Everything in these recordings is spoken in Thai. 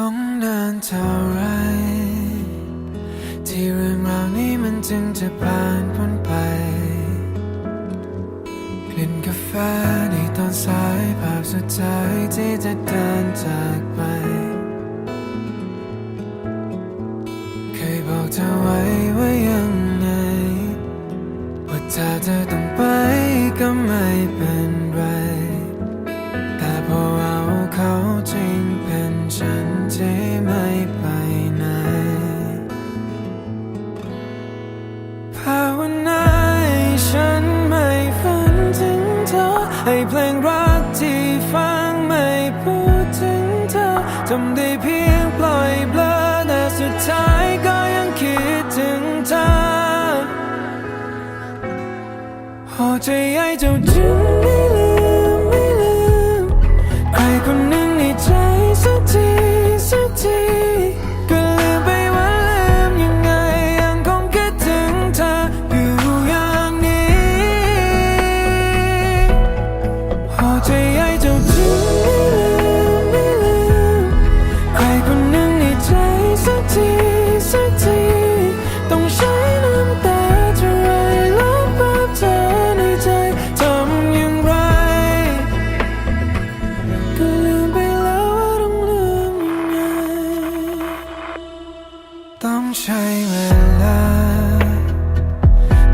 ต้องเดินเท่าไร ที่เรื่องราวนี้มันจึงจะผ่านพ้นไป กลิ่นกาแฟในตอนสายภาพสุดท้ายที่จะเดินจากไป เคยบอกเธอไว้ว่ายังไง ว่าาเธอต้อง 最爱就只。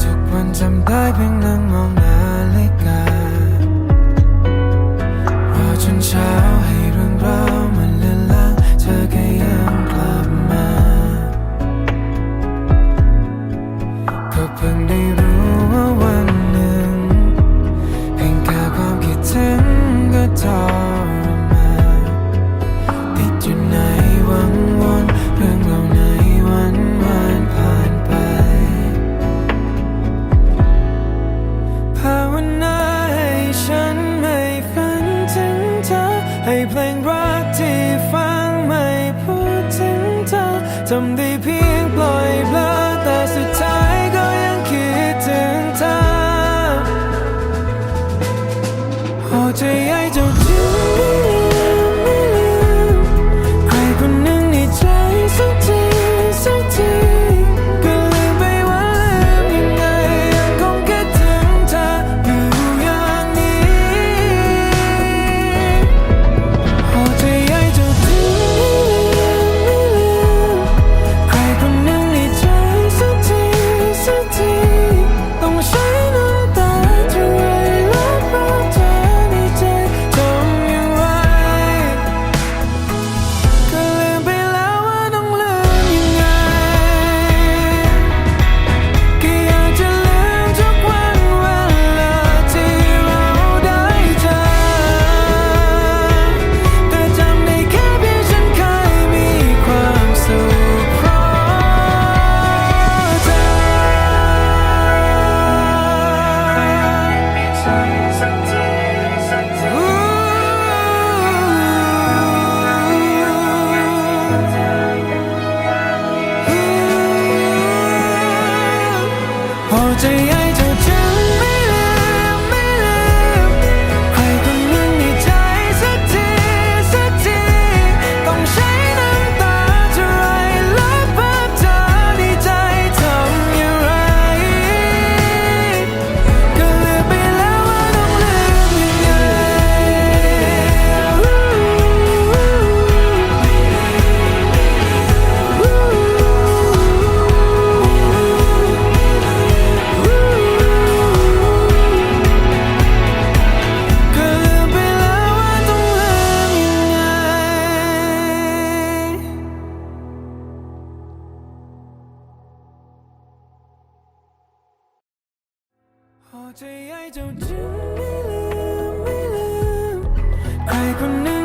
ทุกวันจำได้เพียง ให้เพลงรักที่ฟังไม่พูดถึงเธอทำได้เพียงปล่อยเบลอแต่สุดท้ายก็ยังคิดถึงเธอโอ้ใจใหญ่จน ใครคนหนึ่ง